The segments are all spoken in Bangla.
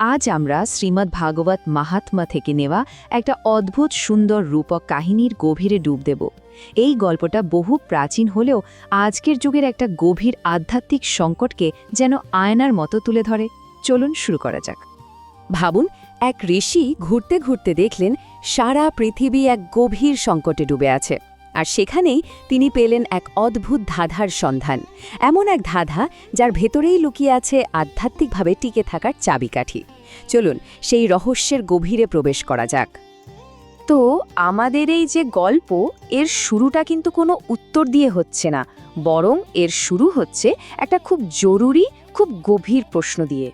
আজ আমরা শ্রীমদ্ ভাগবত মাহাত্মা থেকে নেওয়া একটা অদ্ভুত সুন্দর রূপক কাহিনীর গভীরে ডুব দেব। এই গল্পটা বহু প্রাচীন হলেও আজকের যুগের একটা গভীর আধ্যাত্মিক সংকটকে যেন আয়নার মতো তুলে ধরে। চলুন শুরু করা যাক। ভাবুন, এক ঋষি ঘুরতে ঘুরতে দেখলেন সারা পৃথিবী এক গভীর সংকটে ডুবে আছে। আর সেখানেই তিনি পেলেন এক অদ্ভুত ধাঁধার সন্ধান। এমন এক ধাঁধা যার ভেতরেই লুকিয়ে আছে আধ্যাত্মিকভাবে টিকে থাকার চাবিকাঠি। চলুন, সেই রহস্যের গভীরে প্রবেশ করা যাক। তো, আমাদের এই যে গল্প, এর শুরুটা কিন্তু কোনো উত্তর দিয়ে হচ্ছে না। বরং এর শুরু হচ্ছে একটা খুব জরুরি, খুব গভীর প্রশ্ন দিয়ে।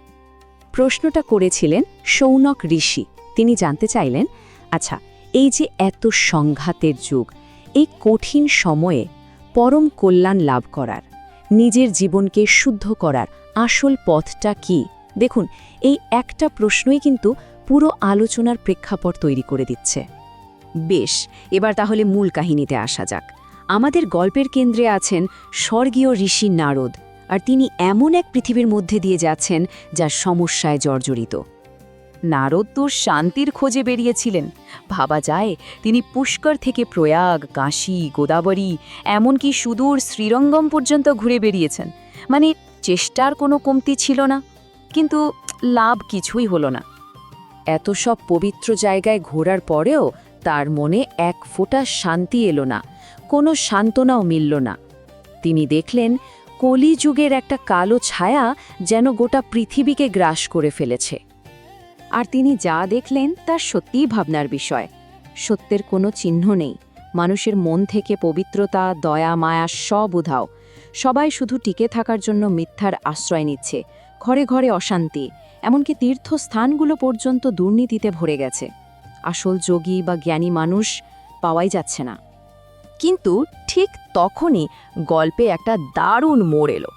প্রশ্নটা করেছিলেন সৌনক ঋষি। তিনি জানতে চাইলেন আচ্ছা এই যে এত সংঘাতের যুগ এই কঠিন সময়ে পরম কল্যাণ লাভ করার, নিজের জীবনকে শুদ্ধ করার আসল পথটা কি? দেখুন, এই একটা প্রশ্নই কিন্তু পুরো আলোচনার প্রেক্ষাপট তৈরি করে দিচ্ছে। বেশ, এবার তাহলে মূল কাহিনীতে আসা যাক। আমাদের গল্পের কেন্দ্রে আছেন স্বর্গীয় ঋষি নারদ, আর তিনি এমন এক পৃথিবীর মধ্যে দিয়ে যাচ্ছেন যা সমস্যায় জর্জরিত। নারদ তো শান্তির খোঁজে বেরিয়েছিলেন। ভাবা যায় তিনি পুষ্কর থেকে প্রয়াগ, কাশী, গোদাবরী, এমনকি সুদূর শ্রীরঙ্গম পর্যন্ত ঘুরে বেরিয়েছেন। মানে চেষ্টার কোনো কমতি ছিল না। কিন্তু লাভ কিছুই হলো না। এত সব পবিত্র জায়গায় ঘোরার পরেও তার মনে এক ফোঁটা শান্তি এলো না। কোনো সান্ত্বনাও মিলল না। তিনি দেখলেন কলিযুগের একটা কালো ছায়া যেন গোটা পৃথিবীকে গ্রাস করে ফেলেছে। আর তিনি যা দেখলেন তা সত্যিই ভাবনার বিষয়। সত্যের কোনো চিহ্ন নেই। মানুষের মন থেকে পবিত্রতা, দয়া, মায়া সব উধাও। সবাই শুধু টিকে থাকার জন্য মিথ্যার আশ্রয় নিচ্ছে। ঘরে ঘরে অশান্তি। এমনকি তীর্থস্থানগুলো পর্যন্ত দুর্নীতিতে ভরে গেছে। আসল যোগী বা জ্ঞানী মানুষ পাওয়াই যাচ্ছে না। কিন্তু ঠিক তখনই গল্পে একটা দারুণ মোড় এলো।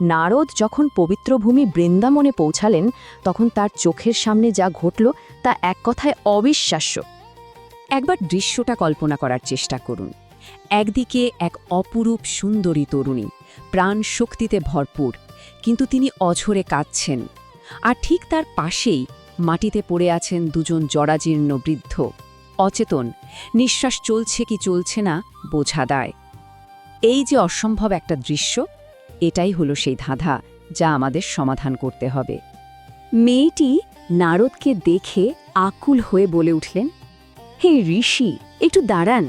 নারদ যখন পবিত্র ভূমি বৃন্দাবনে পৌঁছালেন, তখন তার চোখের সামনে যা ঘটল তা এক কথায় অবিশ্বাস্য। একবার দৃশ্যটা কল্পনা করার চেষ্টা করুন। একদিকে এক অপরূপ সুন্দরী তরুণী, প্রাণ শক্তিতে ভরপুর, কিন্তু তিনি অঝরে কাঁদছেন। আর ঠিক তার পাশেই মাটিতে পড়ে আছেন দুজন জরাজীর্ণ বৃদ্ধ। অচেতন, নিঃশ্বাস চলছে কি চলছে না বোঝা দেয়। এই যে অসম্ভব একটা দৃশ্য এটাই হলো সেই ধাঁধা যা আমাদের সমাধান করতে হবে। মেয়েটি নারদকে দেখে আকুল হয়ে বলে উঠলেন, হে ঋষি, একটু দাঁড়ান।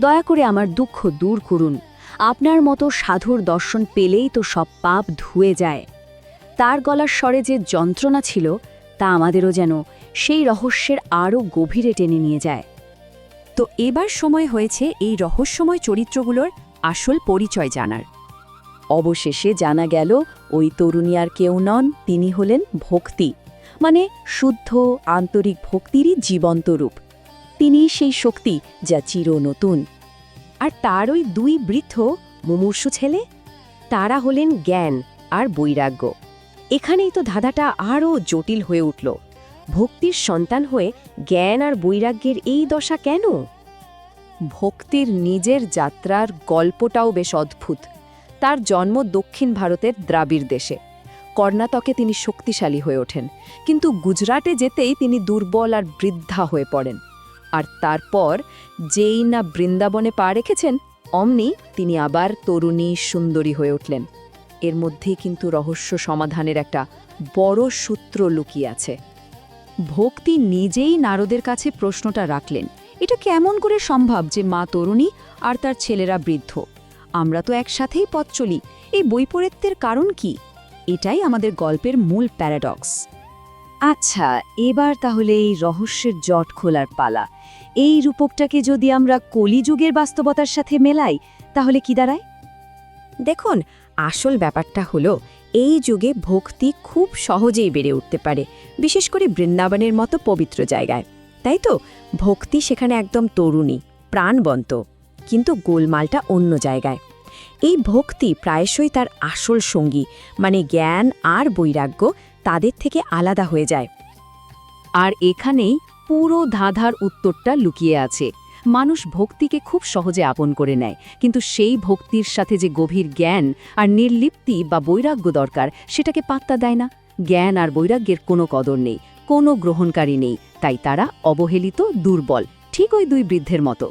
দয়া করে আমার দুঃখ দূর করুন। আপনার মতো সাধুর দর্শন পেলেই তো সব পাপ ধুয়ে যায়। তার গলার স্বরে যে যন্ত্রণা ছিল, তা আমাদেরও যেন সেই রহস্যের আরও গভীরে টেনে নিয়ে যায়। তো এবার সময় হয়েছে এই রহস্যময় চরিত্রগুলোর আসল পরিচয় জানার। অবশেষে জানা গেল, ওই তরুণী আর কেউ নন, তিনি হলেন ভক্তি। মানে শুদ্ধ, আন্তরিক ভক্তিরই জীবন্ত রূপ। তিনি সেই শক্তি যা চির নতুন। আর তার ওই দুই বৃদ্ধ, মুমূর্ষু ছেলে, তারা হলেন জ্ঞান আর বৈরাগ্য। এখানেই তো ধাঁধাটা আরও জটিল হয়ে উঠল। ভক্তির সন্তান হয়ে জ্ঞান আর বৈরাগ্যের এই দশা কেন? ভক্তির নিজের যাত্রার গল্পটাও বেশ অদ্ভুত। তার জন্ম দক্ষিণ ভারতের দ্রাবিড় দেশে। কর্ণাটকে তিনি শক্তিশালী হয়ে ওঠেন, কিন্তু গুজরাটে যেতেই তিনি দুর্বল আর বৃদ্ধা হয়ে পড়েন। আর তারপর যেই না বৃন্দাবনে পা রেখেছেন, অমনি তিনি আবার তরুণী সুন্দরী হয়ে উঠলেন। এর মধ্যেই কিন্তু রহস্য সমাধানের একটা বড় সূত্র লুকিয়ে আছে। ভক্তি নিজেই নারদের কাছে প্রশ্নটা রাখলেন, এটা কেমন করে সম্ভব যে মা তরুণী আর তার ছেলেরা বৃদ্ধ? আমরা তো একসাথেই পথ চলি। এই বৈপরীত্যের কারণ কি? এটাই আমাদের গল্পের মূল প্যারাডক্স। আচ্ছা এবার তাহলে এই রহস্যের জট খোলার পালা। এই রূপকটাকে যদি আমরা কলিযুগের বাস্তবতার সাথে মেলাই, তাহলে কি দাঁড়ায়? দেখুন, আসল ব্যাপারটা হলো, এই যুগে ভক্তি খুব সহজেই বেড়ে উঠতে পারে, বিশেষ করে বৃন্দাবনের মতো পবিত্র জায়গায়। তাই তো? ভক্তি সেখানে একদম তরুণী, প্রাণবন্ত। কিন্তু গোলমালটা অন্য জায়গায়। এই ভক্তি প্রায়শই তার আসল সঙ্গী মানে জ্ঞান আর বৈরাগ্য তাদের থেকে আলাদা হয়ে যায়। আর এখানেই পুরো ধাঁধার উত্তরটা লুকিয়ে আছে। মানুষ ভক্তিকে খুব সহজে আপন করে নেয়, কিন্তু সেই ভক্তির সাথে যে গভীর জ্ঞান আর নির্লিপ্তি বা বৈরাগ্য দরকার, সেটাকে পাত্তা দেয় না। জ্ঞান আর বৈরাগ্যের কোনো কদর নেই, কোনো গ্রহণকারী নেই, তাই তারা অবহেলিত, দুর্বল, ঠিক ওই দুই বৃদ্ধের মতো।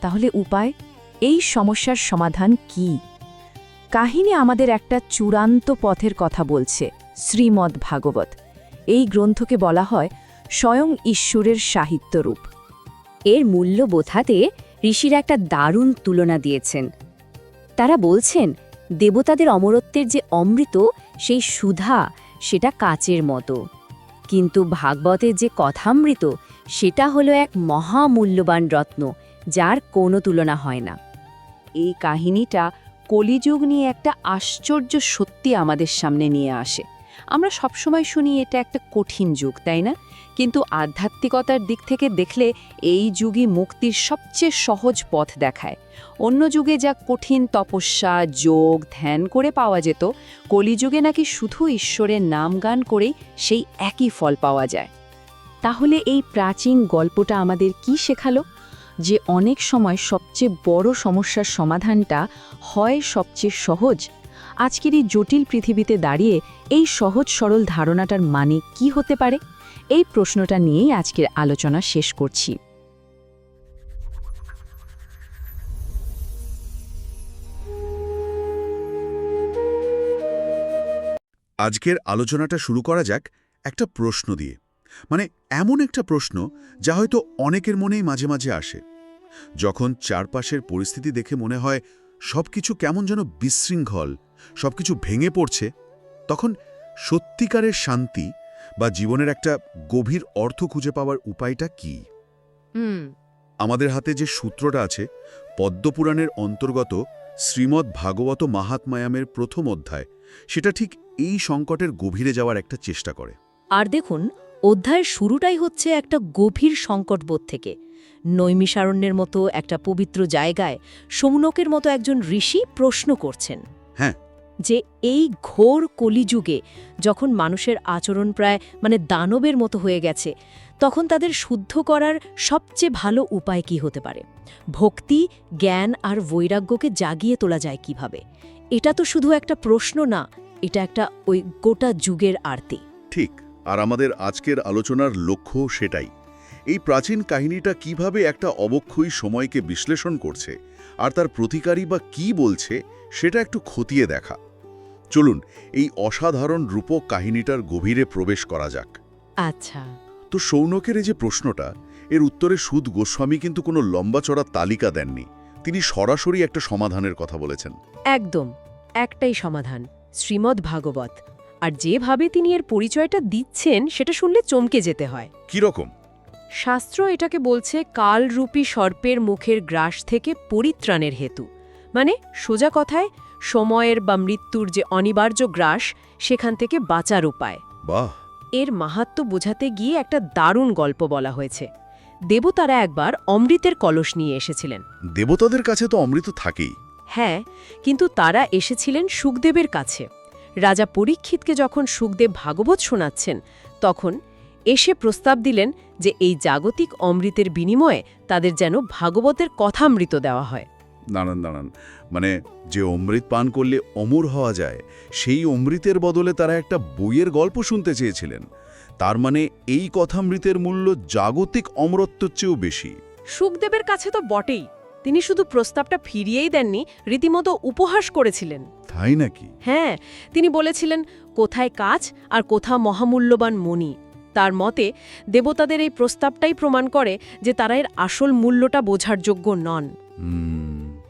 তাহলে উপায়? এই সমস্যার সমাধান কি? কাহিনী আমাদের একটা চূড়ান্ত পথের কথা বলছে, শ্রীমদ্ ভাগবত। এই গ্রন্থকে বলা হয় স্বয়ং ঈশ্বরের সাহিত্যরূপ। এর মূল্য বোঝাতে ঋষিরা একটা দারুণ তুলনা দিয়েছেন। তারা বলছেন, দেবতাদের অমরত্বের যে অমৃত, সেই সুধা সেটা কাচের মতো। কিন্তু ভাগবতের যে কথামৃত, সেটা হলো এক মহামূল্যবান রত্ন যার কোনো তুলনা হয় না। এই কাহিনীটা কলিযুগ নিয়ে একটা আশ্চর্য সত্যি আমাদের সামনে নিয়ে আসে। আমরা সবসময় শুনি এটা একটা কঠিন যুগ, তাই না? কিন্তু আধ্যাত্মিকতার দিক থেকে দেখলে এই যুগই মুক্তির সবচেয়ে সহজ পথ দেখায়। অন্য যুগে যা কঠিন তপস্যা, যোগ, ধ্যান করে পাওয়া যেত, কলিযুগে নাকি শুধু ঈশ্বরের নাম গান করেই সেই একই ফল পাওয়া যায়। তাহলে এই প্রাচীন গল্পটা আমাদের কি শেখালো? যে অনেক সময় সবচেয়ে বড় সমস্যার সমাধানটা হয় সবচেয়ে সহজ। আজকের এই জটিল পৃথিবীতে দাঁড়িয়ে এই সহজ সরল ধারণাটার মানে কি হতে পারে? এই প্রশ্নটা নিয়েই আজকের আলোচনা শেষ করছি। আজকের আলোচনাটা শুরু করা যাক একটা প্রশ্ন দিয়ে। মানে এমন একটা প্রশ্ন যা হয়তো অনেকের মনেই মাঝে মাঝে আসে। যখন চারপাশের পরিস্থিতি দেখে মনে হয় সবকিছু কেমন যেন বিশৃঙ্খল সবকিছু ভেঙে পড়ছে তখন সত্যিকারের শান্তি বা জীবনের একটা গভীর অর্থ খুঁজে পাওয়ার উপায়টা কি? হুম। আমাদের হাতে যে সূত্রটা আছে পদ্মপুরাণের অন্তর্গত শ্রীমদ্ ভাগবত মাহাত্মায়ামের প্রথম অধ্যায় সেটা ঠিক এই সংকটের গভীরে যাওয়ার একটা চেষ্টা করে। আর দেখুন অধ্যায়ের শুরুটাই হচ্ছে একটা গভীর সংকটবোধ থেকে। নৈমিষারণ্যের মতো একটা পবিত্র জায়গায় সৌনকের মতো একজন ঋষি প্রশ্ন করছেন হ্যাঁ। যে এই ঘোর কলিযুগে যখন মানুষের আচরণ প্রায় মানে দানবের মতো হয়ে গেছে তখন তাদের শুদ্ধ করার সবচেয়ে ভালো উপায় কি হতে পারে? ভক্তি জ্ঞান আর বৈরাগ্যকে জাগিয়ে তোলা যায় কীভাবে? এটা তো শুধু একটা প্রশ্ন না এটা একটা ওই গোটা যুগের আরতি। ঠিক আর আমাদের আজকের আলোচনার লক্ষ্য সেটাই। এই প্রাচীন কাহিনীটা কীভাবে একটা অবক্ষয়ী সময়কে বিশ্লেষণ করছে আর তার প্রতিকারী বা কি বলছে সেটা একটু খতিয়ে দেখা। চলুন এই অসাধারণ রূপক কাহিনীটার গভীরে প্রবেশ করা যাক। আচ্ছা। তো সৌনকের এই যে প্রশ্নটা এর উত্তরে সুদ গোস্বামী কিন্তু কোনো লম্বা চড়া তালিকা দেননি। তিনি সরাসরি একটা সমাধানের কথা বলেছেন। একদম একটাই সমাধান শ্রীমদ্ ভাগবত। আর যেভাবে তিনি এর পরিচয়টা দিচ্ছেন সেটা শুনলে চমকে যেতে হয়। কীরকম? শাস্ত্র এটাকে বলছে কালরূপী সর্পের মুখের গ্রাস থেকে পরিত্রাণের হেতু। মানে সোজা কথায় সময়ের বা মৃত্যুর যে অনিবার্য গ্রাস সেখান থেকে বাঁচার উপায়। বাহ! এর মাহাত্ম বোঝাতে গিয়ে একটা দারুণ গল্প বলা হয়েছে। দেবতারা একবার অমৃতের কলস নিয়ে এসেছিলেন। দেবতাদের কাছে তো অমৃত থাকেই। হ্যাঁ কিন্তু তারা এসেছিলেন সুখদেবের কাছে। রাজা পরীক্ষিতকে যখন সুখদেব ভাগবত শোনাচ্ছেন তখন এসে প্রস্তাব দিলেন যে এই জাগতিক অমৃতের বিনিময়ে তাদের যেন ভাগবতের কথামৃত দেওয়া হয়। দাঁড়ান দাঁড়ান। মানে যে অমৃত পান করলে অমর হওয়া যায় সেই অমৃতের বদলে তারা একটা বইয়ের গল্প শুনতে চেয়েছিলেন। তার মানে এই কথামৃতের মূল্য জাগতিক অমরত্বের চেয়েও বেশি। সুখদেবের কাছে তো বটেই। তিনি শুধু প্রস্তাবটা ফিরিয়েই দেননি রীতিমতো উপহাস করেছিলেন। তাই নাকি? হ্যাঁ তিনি বলেছিলেন কোথায় কাজ আর কোথা মহামূল্যবান মণি? তার মতে দেবতাদের এই প্রস্তাবটাই প্রমাণ করে যে তারা এর আসল মূল্যটা বোঝার যোগ্য নন।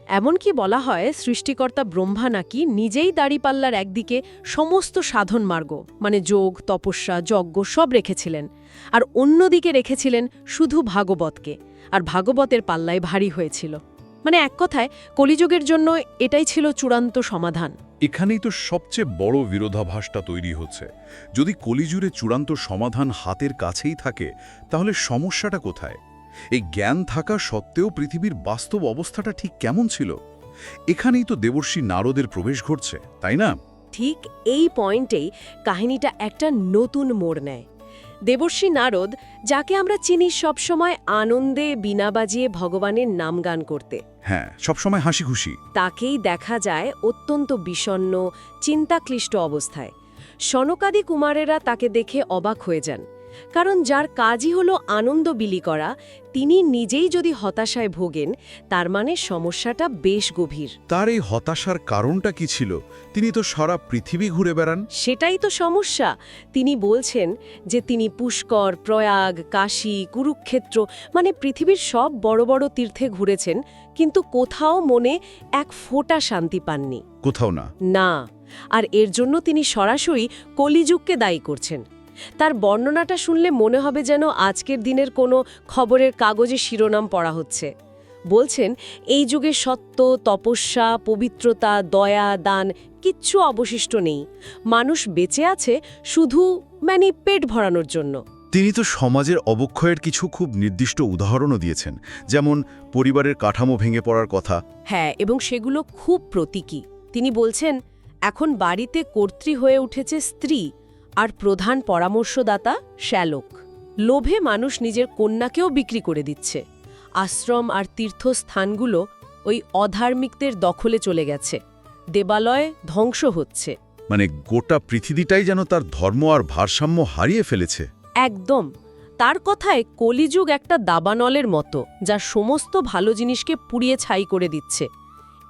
এমনকি বলা হয় সৃষ্টিকর্তা ব্রহ্মা নাকি নিজেই দাড়িপাল্লার একদিকে সমস্ত সাধন মার্গ মানে যোগ তপস্যা যজ্ঞ সব রেখেছিলেন। আর অন্যদিকে রেখেছিলেন শুধু ভাগবতকে আর ভাগবতের পাল্লায় ভারী হয়েছিল। মানে এক কথায় কলিযুগের জন্য এটাই ছিল চূড়ান্ত সমাধান। এখানেই তো সবচেয়ে বড় বিরোধাভাসটা তৈরি হচ্ছে। যদি কলিজুরে চূড়ান্ত সমাধান হাতের কাছেই থাকে, তাহলে সমস্যাটা কোথায়? এই জ্ঞান থাকা সত্ত্বেও পৃথিবীর বাস্তব অবস্থাটা ঠিক কেমন ছিল? এখানেই তো দেবর্ষী নারদের প্রবেশ ঘটছে, তাই না? ঠিক এই পয়েন্টেই কাহিনীটা একটা নতুন মোড় নেয়। দেবর্ষী নারদ যাকে আমরা চিনি সবসময় আনন্দে বিনা বাজিয়ে ভগবানের নাম গান করতে। হ্যাঁ সবসময় হাসি খুশি তাকেই দেখা যায় অত্যন্ত বিষণ্ন চিন্তাক্লিষ্ট অবস্থায়। সনকাদি কুমারেরা তাকে দেখে অবাক হয়ে যান। কারণ যার কাজই হলো আনন্দ বিলি করা তিনি নিজেই যদি হতাশায় ভোগেন তার মানে সমস্যাটা বেশ গভীর। তার এই হতাশার কারণটা কি ছিল? তিনি তো সারা পৃথিবী ঘুরে বেড়ান। সেটাই তো সমস্যা। তিনি বলছেন যে তিনি পুষ্কর প্রয়াগ কাশী কুরুক্ষেত্র মানে পৃথিবীর সব বড় বড় তীর্থে ঘুরেছেন কিন্তু কোথাও মনে এক ফোঁটা শান্তি পাননি। কোথাও না। না আর এর জন্য তিনি সরাসরি কলিযুগকে দায়ী করছেন। তার বর্ণনাটা শুনলে মনে হবে যেন আজকের দিনের কোনো খবরের কাগজে শিরোনাম পড়া হচ্ছে। বলছেন এই যুগে সত্য তপস্যা পবিত্রতা দয়া দান কিচ্ছু অবশিষ্ট নেই। মানুষ বেঁচে আছে শুধু মানে পেট ভরানোর জন্য। তিনি তো সমাজের অবক্ষয়ের কিছু খুব নির্দিষ্ট উদাহরণও দিয়েছেন যেমন পরিবারের কাঠামো ভেঙে পড়ার কথা। হ্যাঁ এবং সেগুলো খুব প্রতীকী। তিনি বলছেন এখন বাড়িতে কর্ত্রী হয়ে উঠেছে স্ত্রী আর প্রধান পরামর্শদাতা শ্যালক। লোভে মানুষ নিজের কন্যাকেও বিক্রি করে দিচ্ছে। আশ্রম আর তীর্থস্থানগুলো ওই অধার্মিকদের দখলে চলে গেছে। দেবালয় ধ্বংস হচ্ছে। মানে গোটা পৃথিবীটাই যেন তার ধর্ম আর ভারসাম্য হারিয়ে ফেলেছে। একদম। তার কথায় কলিযুগ একটা দাবানলের মতো যা সমস্ত ভালো জিনিসকে পুড়িয়ে ছাই করে দিচ্ছে।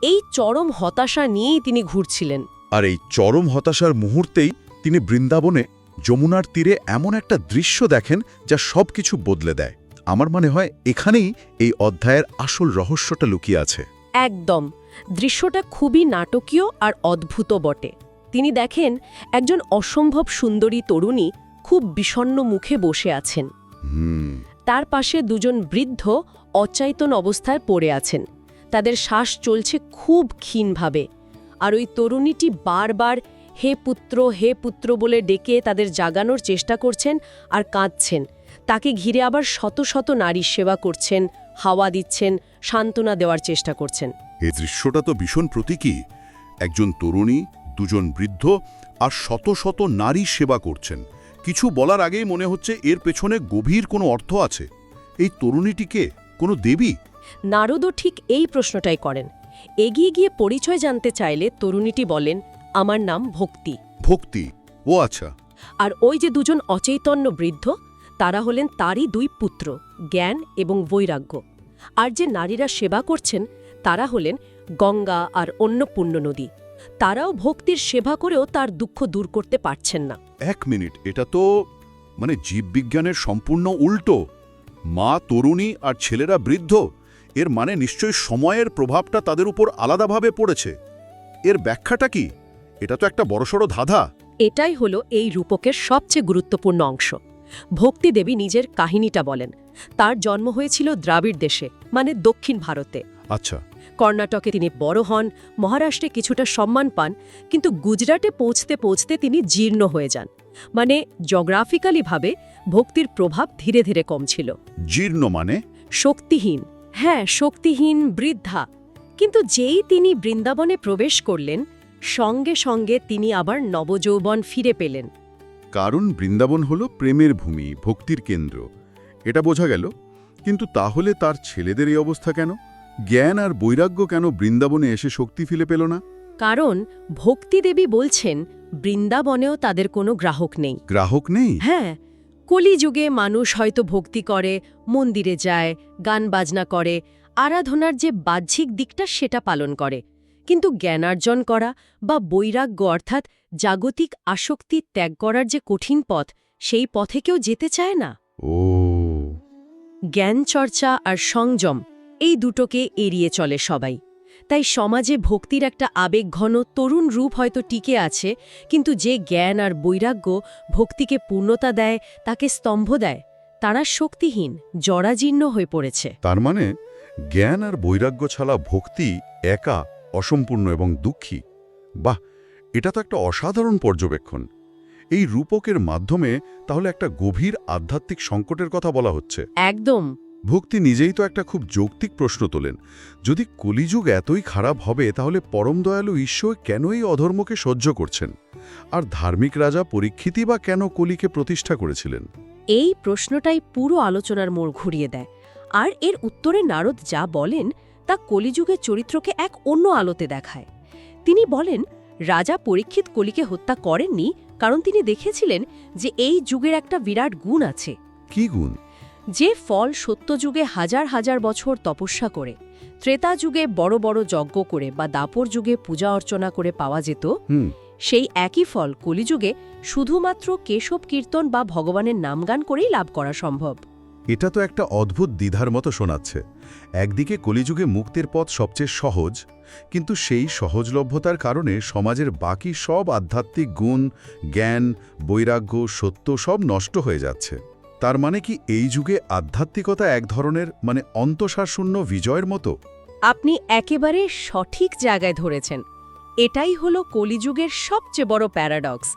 এই চরম হতাশা নিয়েই তিনি ঘুরছিলেন। আর এই চরম হতাশার মুহূর্তেই তিনি বৃন্দাবনে যমুনার তীরে এমন একটা দৃশ্য দেখেন যা সব কিছু বদলে দেয়। আমার মনে হয় এখানেই এই অধ্যায়ের আসল রহস্যটা লুকিয়ে আছে। একদম। দৃশ্যটা খুবই নাটকীয় আর অদ্ভুত বটে। তিনি দেখেন একজন অসম্ভব সুন্দরী তরুণী খুব বিষণ্ণ মুখে বসে আছেন। তার পাশে দুজন বৃদ্ধ অচৈতন অবস্থায় পড়ে আছেন। তাদের শ্বাস চলছে খুব ক্ষীণভাবে। আর ওই তরুণীটি বারবার হে পুত্র হে পুত্র বলে ডেকে তাদের জাগানোর চেষ্টা করছেন আর কাঁদছেন। তাকে ঘিরে আবার শত শত নারী সেবা করছেন হাওয়া দিচ্ছেন সান্ত্বনা দেওয়ার চেষ্টা করছেন। এই দৃশ্যটা তো ভীষণ প্রতীকী। একজন তরুণী দুজন বৃদ্ধ আর শত শত নারী সেবা করছেন। কিছু বলার আগেই মনে হচ্ছে এর পেছনে গভীর কোনো অর্থ আছে। এই তরুণীটিকে কোনো দেবী? নারদও ঠিক এই প্রশ্নটাই করেন। এগিয়ে গিয়ে পরিচয় জানতে চাইলে তরুণীটি বলেন আমার নাম ভক্তি। ভক্তি? ও আচ্ছা। আর ওই যে দুজন অচৈতন্য বৃদ্ধ তারা হলেন তারই দুই পুত্র জ্ঞান এবং বৈরাগ্য। আর যে নারীরা সেবা করছেন তারা হলেন গঙ্গা আর অন্য পুণ্য নদী। তারাও ভক্তির সেবা করেও তার দুঃখ দূর করতে পারছেন না। এক মিনিট এটা তো মানে জীববিজ্ঞানের সম্পূর্ণ উল্টো। মা তরুণী আর ছেলেরা বৃদ্ধ এর মানে নিশ্চয়ই সময়ের প্রভাবটা তাদের উপর আলাদাভাবে পড়েছে। এর ব্যাখ্যাটা কি? এটা তো একটা বড়সড় ধাঁধা। এটাই হলো এই রূপকের সবচেয়ে গুরুত্বপূর্ণ অংশ। ভক্তি দেবী নিজের কাহিনীটা বলেন। তার জন্ম হয়েছিল দ্রাবিড় দেশে মানে দক্ষিণ ভারতে। আচ্ছা। কর্ণাটকে তিনি বড় হন মহারাষ্ট্রে কিছুটা সম্মান পান কিন্তু গুজরাটে পৌঁছতে পৌঁছতে তিনি জীর্ণ হয়ে যান। মানে জগ্রাফিক্যালিভাবে ভক্তির প্রভাব ধীরে ধীরে কমছিল জীর্ণ মানে? শক্তিহীন। হ্যাঁ শক্তিহীন বৃদ্ধা। কিন্তু যেই তিনি বৃন্দাবনে প্রবেশ করলেন সঙ্গে সঙ্গে তিনি আবার নবযৌবন ফিরে পেলেন। কারণ বৃন্দাবন হল প্রেমের ভূমি ভক্তির কেন্দ্র। এটা বোঝা গেল। কিন্তু তাহলে তার ছেলেদের এই অবস্থা কেন? জ্ঞান আর বৈরাগ্য কেন বৃন্দাবনে এসে শক্তি ফিরে পেল না? কারণ ভক্তিদেবী বলছেন বৃন্দাবনেও তাদের কোনো গ্রাহক নেই। গ্রাহক নেই? হ্যাঁ কলিযুগে মানুষ হয়তো ভক্তি করে মন্দিরে যায় গান বাজনা করে আরাধনার যে বাহ্যিক দিকটা সেটা পালন করে। কিন্তু জ্ঞানার্জন করা বা বৈরাগ্য অর্থাৎ জাগতিক আসক্তি ত্যাগ করার যে কঠিন পথ সেই পথে কেউ যেতে চায় না। ও। জ্ঞান চর্চা আর সংযম এই দুটোকে এড়িয়ে চলে সবাই। তাই সমাজে ভক্তির একটা আবেগঘন তরুণ রূপ হয়তো টিকে আছে কিন্তু যে জ্ঞান আর বৈরাগ্য ভক্তিকে পূর্ণতা দেয় তাকে স্তম্ভ দেয় তারা শক্তিহীন জরাজীর্ণ হয়ে পড়েছে। তার মানে জ্ঞান আর বৈরাগ্য ছাড়া ভক্তি একা অসম্পূর্ণ এবং দুঃখী। বাহ এটা তো একটা অসাধারণ পর্যবেক্ষণ। এই রূপকের মাধ্যমে তাহলে একটা গভীর আধ্যাত্মিক সংকটের কথা বলা হচ্ছে। একদম। ভক্তি নিজেই তো একটা খুব যৌক্তিক প্রশ্ন তোলেন। যদি কলিযুগ এতই খারাপ হবে তাহলে পরম দয়ালু ঈশ্বর কেন এই অধর্মকে সহ্য করছেন? আর ধার্মিক রাজা পরীক্ষিতই বা কেন কলিকে প্রতিষ্ঠা করেছিলেন? এই প্রশ্নটাই পুরো আলোচনার মোড় ঘুরিয়ে দেয়। আর এর উত্তরে নারদ যা বলেন তা কলিযুগের চরিত্রকে এক অন্য আলোতে দেখায়। তিনি বলেন রাজা পরীক্ষিত কলিকে হত্যা করেননি কারণ তিনি দেখেছিলেন যে এই যুগের একটা বিরাট গুণ আছে। কি গুণ? যে ফল সত্যযুগে হাজার হাজার বছর তপস্যা করে ত্রেতা যুগে বড় বড় যজ্ঞ করে বা দাপর যুগে পূজা অর্চনা করে পাওয়া যেত সেই একই ফল কলিযুগে শুধুমাত্র কেশব কীর্তন বা ভগবানের নামগান করেই লাভ করা সম্ভব। এটা তো একটা অদ্ভুত দ্বিধার মতো শোনাচ্ছে। একদিকে কলিযুগে মুক্তির পথ সবচেয়ে সহজ, কিন্তু সেই সহজলভ্যতার কারণে সমাজের বাকি সব আধ্যাত্মিক গুণ, জ্ঞান, বৈরাগ্য, সত্য সব নষ্ট হয়ে যাচ্ছে। তার মানে কি এই যুগে আধ্যাত্মিকতা এক ধরনের মানে অন্তঃসারশূন্য বিজয়ের মতো? আপনি একেবারে সঠিক জায়গায় ধরেছেন। এটাই হলো কলিযুগের সবচেয়ে বড় প্যারাডক্স।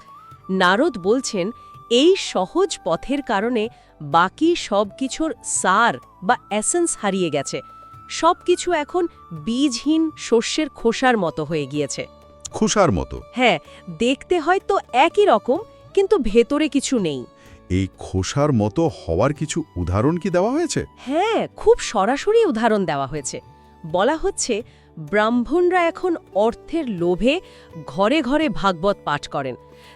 নারদ বলছেন, এই সহজ পথের কারণে বাকি সব কিছুর সার বা অ্যাসেন্স হারিয়ে গেছে। সব কিছু এখন বীজহীন শস্যের খোসার মতো হয়ে গিয়েছে। খোসার মতো? হ্যাঁ দেখতে হয়তো একই রকম কিন্তু ভেতরে কিছু নেই। এই খোসার মতো হওয়ার কিছু উদাহরণ কি দেওয়া হয়েছে? হ্যাঁ খুব সরাসরি উদাহরণ দেওয়া হয়েছে। বলা হচ্ছে ব্রাহ্মণরা এখন অর্থের লোভে ঘরে ঘরে ভাগবত পাঠ করেন।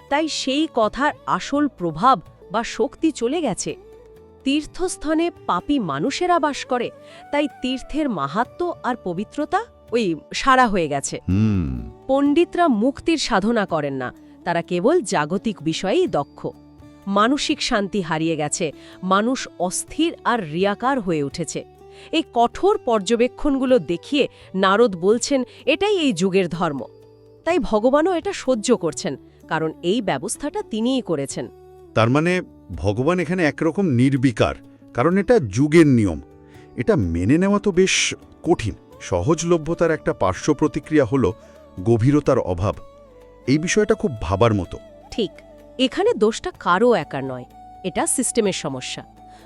তাই সেই কথার আসল প্রভাব বা শক্তি চলে গেছে। তীর্থস্থানে পাপী মানুষেরা বাস করে তাই তীর্থের মাহাত্ম্য আর পবিত্রতা ওই সারা হয়ে গেছে। পণ্ডিতরা মুক্তির সাধনা করেন না তারা কেবল জাগতিক বিষয়েই দক্ষ। মানসিক শান্তি হারিয়ে গেছে মানুষ অস্থির আর রিয়াকার হয়ে উঠেছে। এই কঠোর পর্যবেক্ষণগুলো দেখিয়ে নারদ বলছেন এটাই এই যুগের ধর্ম। তাই ভগবানও এটা সহ্য করছেন কারণ এই ব্যবস্থাটা তিনিই করেছেন। তার মানে ভগবান এখানে একরকম নির্বিকার, কারণ এটা যুগের নিয়ম। এটা মেনে নেওয়া তো বেশ কঠিন। সহজলভ্যতার একটা পার্শ্ব প্রতিক্রিয়া হল গভীরতার অভাব। এই বিষয়টা খুব ভাবার মতো। ঠিক। এখানে দোষটা কারও একার নয়। এটা সিস্টেমের সমস্যা।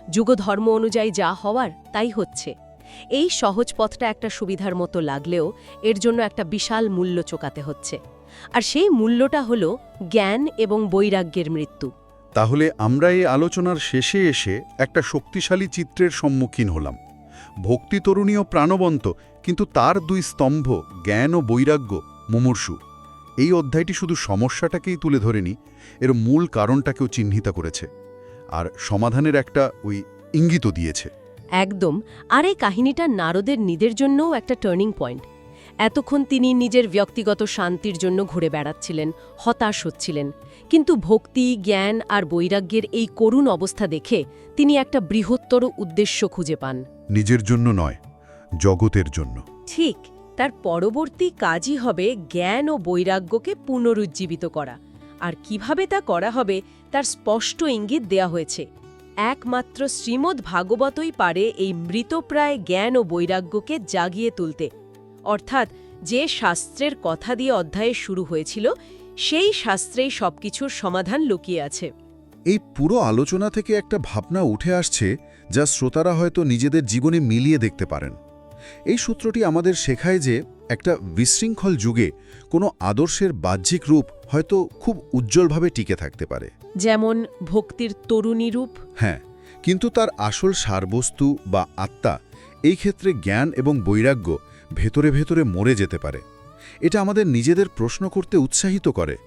যুগধর্ম অনুযায়ী যা হওয়ার, তাই হচ্ছে। এই সহজ পথটা একটা সুবিধার মতো লাগলেও এর জন্য একটা বিশাল মূল্য চোকাতে হচ্ছে। আর সেই মূল্যটা হল জ্ঞান এবং বৈরাগ্যের মৃত্যু। তাহলে আমরা এই আলোচনার শেষে এসে একটা শক্তিশালী চিত্রের সম্মুখীন হলাম। ভক্তি তরুণী ও প্রাণবন্ত, কিন্তু তার দুই স্তম্ভ, জ্ঞান ও বৈরাগ্য, মুমূর্ষু। এই অধ্যায়টি শুধু সমস্যাটাকেই তুলে ধরেনি, এর মূল কারণটাকেও চিহ্নিত করেছে। আর সমাধানের একটা ওই ইঙ্গিতও দিয়েছে। একদম, আর এই কাহিনীটা নারদের নিদের জন্যও একটা টার্নিং পয়েন্ট এতক্ষণ তিনি নিজের ব্যক্তিগত শান্তির জন্য ঘুরে বেড়াচ্ছিলেন হতাশ হচ্ছিলেন। কিন্তু ভক্তি জ্ঞান আর বৈরাগ্যের এই করুণ অবস্থা দেখে তিনি একটা বৃহত্তর উদ্দেশ্য খুঁজে পান। নিজের জন্য নয় জগতের জন্য। ঠিক তার পরবর্তী কাজই হবে জ্ঞান ও বৈরাগ্যকে পুনরুজ্জীবিত করা। আর কীভাবে তা করা হবে তার স্পষ্ট ইঙ্গিত দেয়া হয়েছে। একমাত্র শ্রীমদ্ ভাগবতই পারে এই মৃতপ্রায় জ্ঞান ও বৈরাগ্যকে জাগিয়ে তুলতে। অর্থাৎ যে শাস্ত্রের কথা দিয়ে অধ্যায়ে শুরু হয়েছিল সেই শাস্ত্রেই সবকিছুর সমাধান লুকিয়ে আছে। এই পুরো আলোচনা থেকে একটা ভাবনা উঠে আসছে যা শ্রোতারা হয়তো নিজেদের জীবনে মিলিয়ে দেখতে পারেন। এই সূত্রটি আমাদের শেখায় যে একটা বিশৃঙ্খল যুগে কোনো আদর্শের বাহ্যিক রূপ হয়তো খুব উজ্জ্বলভাবে টিকে থাকতে পারে। যেমন ভক্তির তরুণী রূপ। হ্যাঁ কিন্তু তার আসল সারবস্তু বা আত্মা এই ক্ষেত্রে জ্ঞান এবং বৈরাগ্য ভেতরে ভেতরে মরে যেতে পারে। এটা আমাদের নিজেদের প্রশ্ন করতে উৎসাহিত করে।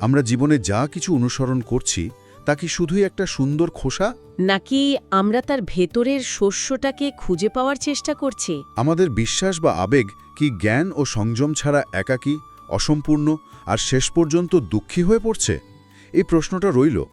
আমরা জীবনে যা কিছু অনুসরণ করছি তা কি শুধুই একটা সুন্দর খোসা? নাকি আমরা তার ভেতরের শস্যটাকে খুঁজে পাওয়ার চেষ্টা করছি? আমাদের বিশ্বাস বা আবেগ কি জ্ঞান ও সংযম ছাড়া একাকী অসম্পূর্ণ আর শেষ পর্যন্ত দুঃখী হয়ে পড়ছে? এই প্রশ্নটা রইল